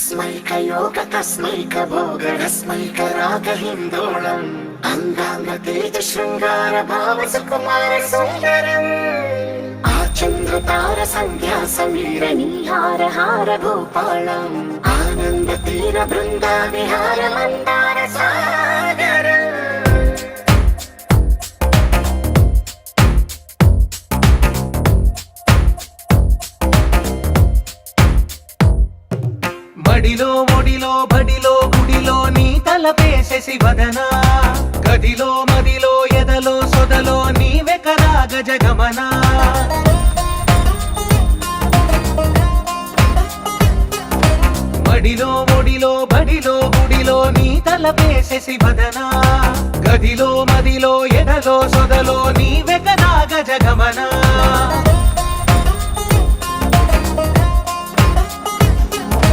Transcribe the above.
తస్మైకయోగ తస్మైక భోగ రస్మైక రాగ హిందోళం. అంగాంగ తేజ శృంగార భావ సుకుమార సుందరం బడిలో ఒడిలో బడిలో గుడిలో నీ తలపేసేసి వదనా. గదిలో మదిలో ఎదలో సొదలో నీవెకరా గజగమనా బడిలో ఒడిలో బడిలో గుడిలో నీ తలపేసేసి వదనా. గదిలో మదిలో ఎదలో సొదలో నీవెకరా గజగమనా